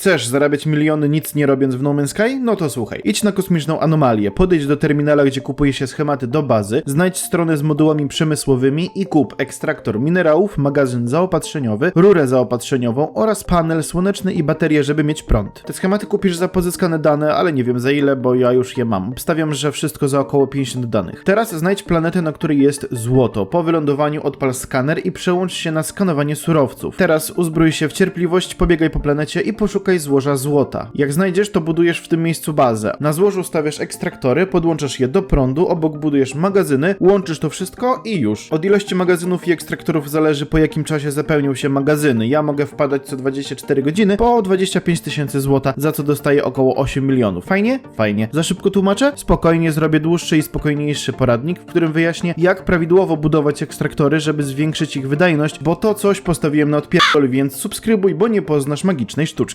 Chcesz zarabiać miliony nic nie robiąc w No Man's Sky? No to słuchaj. Idź na kosmiczną anomalię, podejdź do terminala, gdzie kupuje się schematy do bazy, znajdź stronę z modułami przemysłowymi i kup ekstraktor minerałów, magazyn zaopatrzeniowy, rurę zaopatrzeniową oraz panel słoneczny i baterię, żeby mieć prąd. Te schematy kupisz za pozyskane dane, ale nie wiem za ile, bo ja już je mam. Obstawiam, że wszystko za około 50 danych. Teraz znajdź planetę, na której jest złoto. Po wylądowaniu odpal skaner i przełącz się na skanowanie surowców. Teraz uzbrój się w cierpliwość, pobiegaj po planecie i poszukaj złoża złota. Jak znajdziesz, to budujesz w tym miejscu bazę. Na złożu stawiasz ekstraktory, podłączasz je do prądu, obok budujesz magazyny, łączysz to wszystko i już. Od ilości magazynów i ekstraktorów zależy po jakim czasie zapełnią się magazyny. Ja mogę wpadać co 24 godziny po 25 tysięcy złota, za co dostaję około 8 milionów. Fajnie? Fajnie. Za szybko tłumaczę? Spokojnie zrobię dłuższy i spokojniejszy poradnik, w którym wyjaśnię, jak prawidłowo budować ekstraktory, żeby zwiększyć ich wydajność, bo to coś postawiłem na odpierdol, więc subskrybuj, bo nie poznasz magicznej sztuczki.